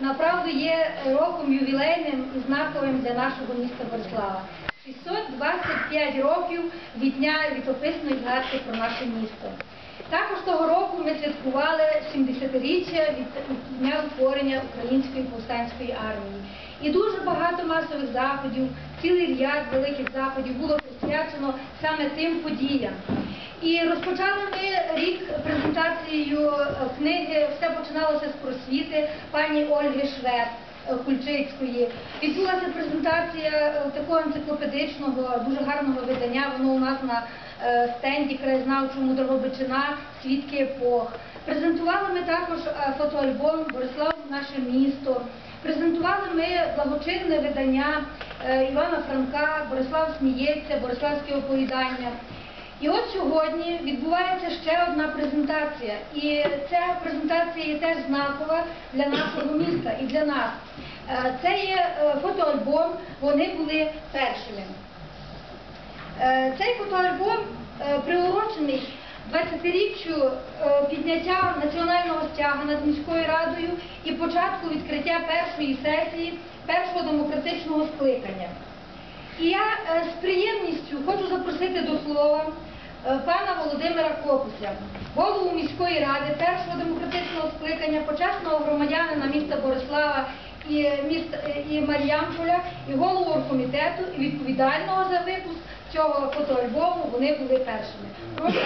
направду є роком ювілейним і знаковим для нашого міста Борислава. 625 років від дня літописної згадки про наше місто. Також того року ми святкували 70-річчя від дня утворення Української повстанської армії. І дуже багато масових заходів, цілий ряд великих заходів було присвячено саме тим подіям. І розпочали ми рік презентацією е, книги Все починалося з просвіти пані Ольги Швед е, Кульчицької. Відбулася презентація е, такого енциклопедичного, дуже гарного видання. Воно у нас на стенді краєзнавчому Дрогобичина Свідки епох. Презентували ми також фотоальбом Борислав наше місто. Презентували ми благочинне видання Івана Франка, Борислав сміється, Бориславське оповідання. І от сьогодні відбувається ще одна презентація. І ця презентація є теж знакова для нашого міста і для нас. Е, Це є е, фотоальбом, вони були першими. Е, Цей фотоальбом приурочений 20-річчю е, підняття національного стяга над міською радою і початку відкриття першої сесії першого демократичного скликання. І я з приємністю хочу запросити до слова пана Володимира Копуся, голову міської ради першого демократичного скликання, почесного громадянина міста Борислава і міста е, і Мар'янполя, і голову оргкомітету, і відповідального за випуск цього фотоальбому вони були першими. Прошу.